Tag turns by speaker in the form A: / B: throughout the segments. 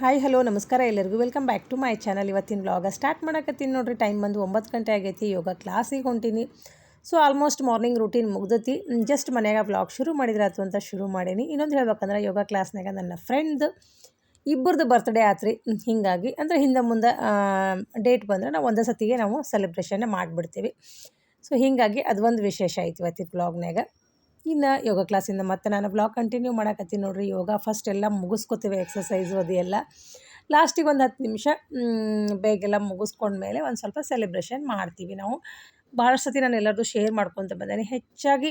A: Hi hello ನಮಸ್ಕಾರ ಎಲ್ಲರಿಗೂ. Welcome back to my channel ಇವತ್ತಿನ ವ್ಲಾಗ ಸ್ಟಾರ್ಟ್ ಮಾಡಕತ್ತೀನಿ ನೋಡಿರಿ. ಟೈಮ್ ಬಂದು ಒಂಬತ್ತು ಗಂಟೆ ಆಗೈತಿ. ಯೋಗ ಕ್ಲಾಸಿಗೆ ಹೊಂಟೀನಿ. ಸೊ ಆಲ್ಮೋಸ್ಟ್ ಮಾರ್ನಿಂಗ್ ರೂಟೀನ್ ಮುಗ್ದತಿ. ಜಸ್ಟ್ ಮನೆಯಾಗ ಬ್ಲಾಗ್ ಶುರು ಮಾಡಿದ್ರೆ ಆಯ್ತು ಅಂತ ಶುರು ಮಾಡೀನಿ. ಇನ್ನೊಂದು ಹೇಳ್ಬೇಕಂದ್ರೆ ಯೋಗ ಕ್ಲಾಸ್ನಾಗ ನನ್ನ ಫ್ರೆಂಡ್ ಇಬ್ಬರದು ಬರ್ತ್ಡೇ ಆತ್ರಿ. ಹೀಗಾಗಿ, ಅಂದರೆ ಹಿಂದೆ ಮುಂದೆ ಡೇಟ್ ಬಂದರೆ ನಾವು ಒಂದೇ ಸತಿಗೆ ನಾವು ಸೆಲೆಬ್ರೇಷನ್ನ ಮಾಡಿಬಿಡ್ತೀವಿ. ಸೊ ಹೀಗಾಗಿ ಅದೊಂದು ವಿಶೇಷ ಐತಿ ಇವತ್ತಿನ ವ್ಲಾಗ್ನಾಗ ಇನ್ನು ಯೋಗ ಕ್ಲಾಸಿಂದ ಮತ್ತೆ ನಾನು ಬ್ಲಾಗ್ ಕಂಟಿನ್ಯೂ ಮಾಡಕತ್ತೀನಿ ನೋಡಿರಿ. ಯೋಗ ಫಸ್ಟ್ ಎಲ್ಲ ಮುಗಿಸ್ಕೊತೀವಿ ಎಕ್ಸಸೈಸು ಅದೆಲ್ಲ ಲಾಸ್ಟಿಗೆ ಒಂದು ಹತ್ತು ನಿಮಿಷ ಬೇಗೆಲ್ಲ ಮುಗಿಸ್ಕೊಂಡ್ಮೇಲೆ ಒಂದು ಸ್ವಲ್ಪ ಸೆಲೆಬ್ರೇಷನ್ ಮಾಡ್ತೀವಿ ನಾವು. ಭಾಳಷ್ಟು ಸತಿ ನಾನು ಎಲ್ಲರದು ಶೇರ್ ಮಾಡ್ಕೊತ ಬಂದೇನೆ. ಹೆಚ್ಚಾಗಿ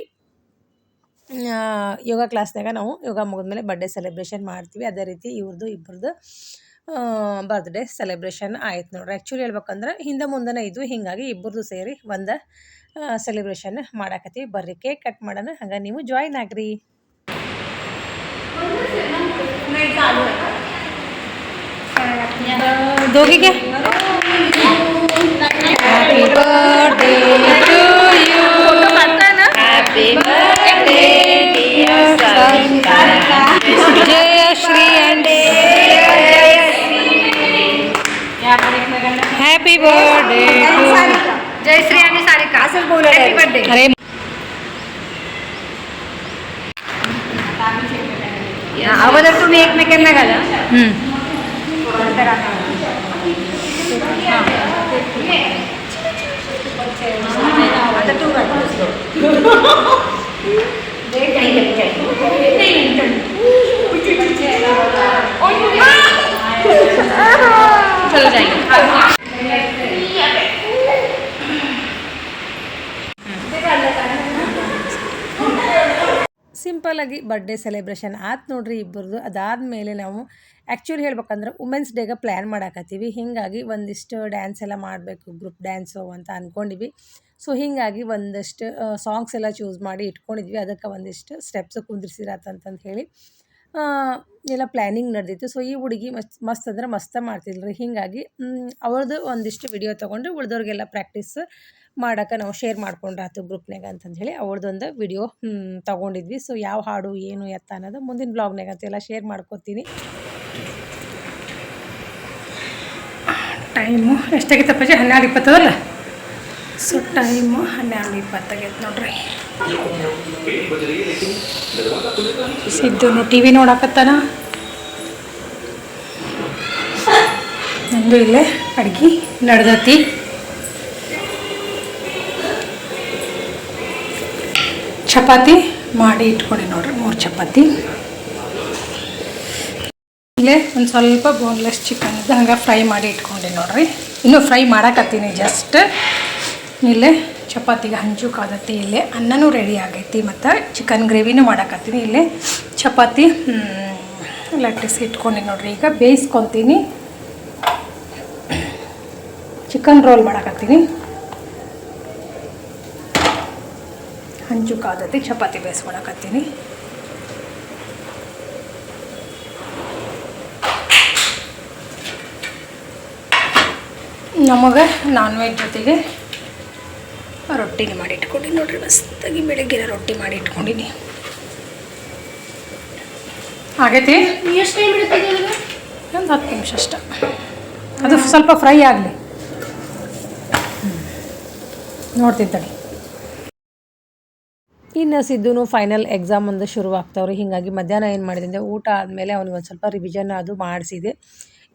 A: ಯೋಗ ಕ್ಲಾಸ್ನಾಗ ನಾವು ಯೋಗ ಮುಗಿದ್ಮೇಲೆ ಬರ್ಡೇ ಸೆಲೆಬ್ರೇಷನ್ ಮಾಡ್ತೀವಿ. ಅದೇ ರೀತಿ ಇವ್ರದ್ದು ಇಬ್ಬರದ್ದು ಬರ್ತ್ಡೇ ಸೆಲೆಬ್ರೇಷನ್ ಆಯ್ತು ನೋಡ್ರಿ. ಆ್ಯಕ್ಚುಲಿ ಹೇಳ್ಬೇಕಂದ್ರೆ ಹಿಂದೆ ಮುಂದೆನೇ ಇದ್ವು ಹೀಗಾಗಿ ಇಬ್ಬರದು ಸೇರಿ ಒಂದು ಸೆಲೆಬ್ರೇಷನ್ ಮಾಡಾಕತ್ತೀವಿ. ಬರ್ರಿ ಕೇಕ್ ಕಟ್ ಮಾಡೋಣ. ಹಂಗೆ ನೀವು ಜಾಯಿನ್ ಆಗ್ರಿ. दोघीಗೆ happy birthday to you
B: happy birthday dear Santa
A: जय श्री अंडे हॅपी बर्थडे टू
B: सारिका असंच बोला
A: अरे
B: अगोदर तुम्ही एकमेकांना घाला
A: हम्म.
B: आता तू घाल
A: ಸಿಂಪಲಾಗಿ ಬರ್ಡೇ ಸೆಲೆಬ್ರೇಷನ್ ಆಯ್ತು ನೋಡ್ರಿ ಇಬ್ಬರದು. ಅದಾದಮೇಲೆ ನಾವು ಆ್ಯಕ್ಚುಲಿ ಹೇಳ್ಬೇಕಂದ್ರೆ ವುಮೆನ್ಸ್ ಡೇಗೆ ಪ್ಲ್ಯಾನ್ ಮಾಡಾಕತ್ತೀವಿ. ಹೀಗಾಗಿ ಒಂದಿಷ್ಟು ಡ್ಯಾನ್ಸ್ ಎಲ್ಲ ಮಾಡಬೇಕು ಗ್ರೂಪ್ ಡ್ಯಾನ್ಸು ಅಂತ ಅಂದ್ಕೊಂಡಿವಿ ಸೊ ಹೀಗಾಗಿ ಒಂದಷ್ಟು ಸಾಂಗ್ಸ್ ಎಲ್ಲ ಚೂಸ್ ಮಾಡಿ ಇಟ್ಕೊಂಡಿದ್ವಿ. ಅದಕ್ಕೆ ಒಂದಿಷ್ಟು ಸ್ಟೆಪ್ಸ್ ಕುಂದಿರ್ಸಿರತ್ತಂತಂದು ಹೇಳಿ. ಎಲ್ಲ ಪ್ಲ್ಯಾನಿಂಗ್ ನಡೆದಿತ್ತು. ಸೊ ಈ ಹುಡುಗಿ ಮಸ್ತ್ ಮಸ್ತ್ ಅಂದ್ರೆ ಮಸ್ತ ಮಾಡ್ತಿದ್ರು ಹೀಗಾಗಿ ಅವ್ರದ್ದು ಒಂದಿಷ್ಟು ವಿಡಿಯೋ ತೊಗೊಂಡು ಉಳ್ದವ್ರಿಗೆಲ್ಲ ಪ್ರಾಕ್ಟೀಸ್ ಮಾಡೋಕೆ ನಾವು ಶೇರ್ ಮಾಡ್ಕೊಂಡ್ರಾತು ಗ್ರೂಪ್ನಾಗ ಅಂತಂದು ಹೇಳಿ ಅವ್ರದ್ದೊಂದು ವಿಡಿಯೋ ತೊಗೊಂಡಿದ್ವಿ. ಸೊ ಯಾವ ಹಾಡು, ಏನು, ಎತ್ತ ಅನ್ನೋದು ಮುಂದಿನ ಬ್ಲಾಗ್ನಾಗ ಅಂತೆಲ್ಲ ಶೇರ್ ಮಾಡ್ಕೊತೀನಿ. ಟೈಮು ಎಷ್ಟಾಗಿತ್ತಪ್ಪಾಜಿ? ಹನ್ನೆರಡು ಇಪ್ಪತ್ತದಲ್ಲ? ಸೊ ಟೈಮು ಹನ್ನೆರಡು ಇಪ್ಪತ್ತಾಗೈತೆ ನೋಡ್ರಿ. ಸಿದ್ದು ಟಿ ವಿ ನೋಡಕತ್ತಾನ? ನಂದು ಇಲ್ಲೇ ಅಡ್ಗಿ ನಡ್ದತಿ. ಚಪಾತಿ ಮಾಡಿ ಇಟ್ಕೊಂಡೆ ನೋಡ್ರಿ, ಮೂರು ಚಪಾತಿ. ಇಲ್ಲೇ ಒಂದು ಸ್ವಲ್ಪ ಬೋನ್ಲೆಸ್ ಚಿಕನ್ ಇದ್ದು ಹಂಗೆ ಫ್ರೈ ಮಾಡಿ ಇಟ್ಕೊಂಡೆ ನೋಡ್ರಿ. ಇನ್ನೂ ಫ್ರೈ ಮಾಡಕತ್ತೀನಿ ಜಸ್ಟ್ ಇಲ್ಲೇ ಚಪಾತಿಗೆ ಹಂಚು ಕಾದತ್ತಿ, ಇಲ್ಲೇ ಅನ್ನನೂ ರೆಡಿ ಆಗೈತಿ, ಮತ್ತು ಚಿಕನ್ ಗ್ರೇವಿನೂ ಮಾಡಕತ್ತೀನಿ. ಇಲ್ಲೇ ಚಪಾತಿ ಲಟ್ಟಿಸ್ ಲಟ್ಟಿಸಿ ಇಟ್ಕೊಂಡೆ ನೋಡ್ರಿ. ಈಗ ಬೇಯಿಸ್ಕೊತೀನಿ. ಚಿಕನ್ ರೋಲ್ ಮಾಡಕತ್ತೀನಿ. ಹಂಚು ಕಾದತ್ತಿ, ಚಪಾತಿ ಬೇಯಿಸ್ಕೊಳಕತ್ತೀನಿ. ನಮಗೆ ನಾನ್ ವೆಜ್ ಜೊತೆಗೆ ರೊಟ್ಟಿನ ಮಾಡಿ ಇಟ್ಕೊಂಡಿನಿ ನೋಡ್ರಿ ಮಸ್ತಾಗಿ ಬೆಳಗ್ಗೆ ರೊಟ್ಟಿ ಮಾಡಿ ಇಟ್ಕೊಂಡಿನಿ ಆಗೈತಿ
B: ಎಷ್ಟು ಟೈಮ್ ಇಡ್ತೀವಿ
A: ಒಂದು ಹತ್ತು ನಿಮಿಷ ಅಷ್ಟ. ಅದು ಸ್ವಲ್ಪ ಫ್ರೈ ಆಗಲಿ. ನೋಡ್ತೀನಿ ತಡಿ. ಇನ್ನು ಸಿದ್ದುನು ಫೈನಲ್ ಎಕ್ಸಾಮ್ ಒಂದು ಶುರು ಆಗ್ತಾವ್ರಿ ಹೀಗಾಗಿ ಮಧ್ಯಾಹ್ನ ಏನು ಮಾಡಿದೆ ಅಂದರೆ ಊಟ ಆದಮೇಲೆ ಅವ್ನಿಗೆ ಒಂದು ಸ್ವಲ್ಪ ರಿವಿಷನ್ ಅದು ಮಾಡಿಸಿದೆ.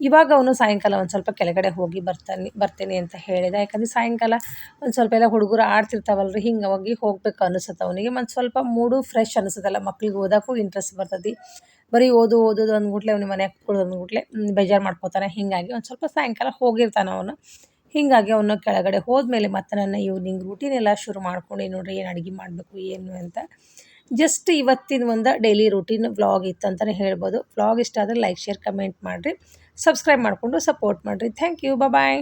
A: ಇವಾಗ ಅವನು ಸಾಯಂಕಾಲ ಒಂದು ಸ್ವಲ್ಪ ಕೆಳಗಡೆ ಹೋಗಿ ಬರ್ತಾನೆ, ಬರ್ತೇನೆ ಅಂತ ಹೇಳಿದ. ಯಾಕಂದ್ರೆ ಸಾಯಂಕಾಲ ಒಂದು ಸ್ವಲ್ಪ ಎಲ್ಲ ಹುಡುಗರು ಆಡ್ತಿರ್ತಾವಲ್ರಿ, ಹಿಂಗೆ ಹೋಗಿ ಹೋಗ್ಬೇಕು ಅನಿಸುತ್ತೆ ಅವನಿಗೆ. ಮತ್ತು ಸ್ವಲ್ಪ ಮೂಡು ಫ್ರೆಶ್ ಅನಿಸುತ್ತಲ್ಲ, ಮಕ್ಳಿಗೆ ಓದೋಕ್ಕೂ ಇಂಟ್ರೆಸ್ಟ್ ಬರ್ತದೆ ಬರೀ ಓದು ಓದೋದು ಅಂದ್ಬಿಟ್ಲೆ ಅವ್ನಿಗೆ ಮನೆಯಾಗ ಕೂಡೋದು ಗುಟ್ಲೆ ಬೇಜಾರು ಮಾಡ್ಕೋತಾನೆ. ಹೀಗಾಗಿ ಒಂದು ಸ್ವಲ್ಪ ಸಾಯಂಕಾಲ ಹೋಗಿರ್ತಾನೆ ಅವನು. ಹೀಗಾಗಿ ಅವನು ಕೆಳಗಡೆ ಹೋದ್ಮೇಲೆ ಮತ್ತೆ ನನ್ನ ಈವ್ನಿಂಗ್ ರೂಟೀನ್ ಎಲ್ಲ ಶುರು ಮಾಡ್ಕೊಂಡು ನೋಡ್ರಿ, ಏನು ಅಡುಗೆ ಮಾಡಬೇಕು, ಏನು ಅಂತ. ಜಸ್ಟ್ ಇವತ್ತಿನ ಒಂದು ಡೈಲಿ ರೂಟೀನ್ ವ್ಲಾಗ್ ಇತ್ತು ಅಂತಲೇ ಹೇಳ್ಬೋದು. ವ್ಲಾಗ್ ಇಷ್ಟ ಆದರೆ ಲೈಕ್ ಶೇರ್ ಕಮೆಂಟ್ ಮಾಡಿರಿ. ಸಬ್ಸ್ಕ್ರೈಬ್ ಮಾಡಿಕೊಂಡು ಸಪೋರ್ಟ್ ಮಾಡಿರಿ. Thank you. ಬಾಯ್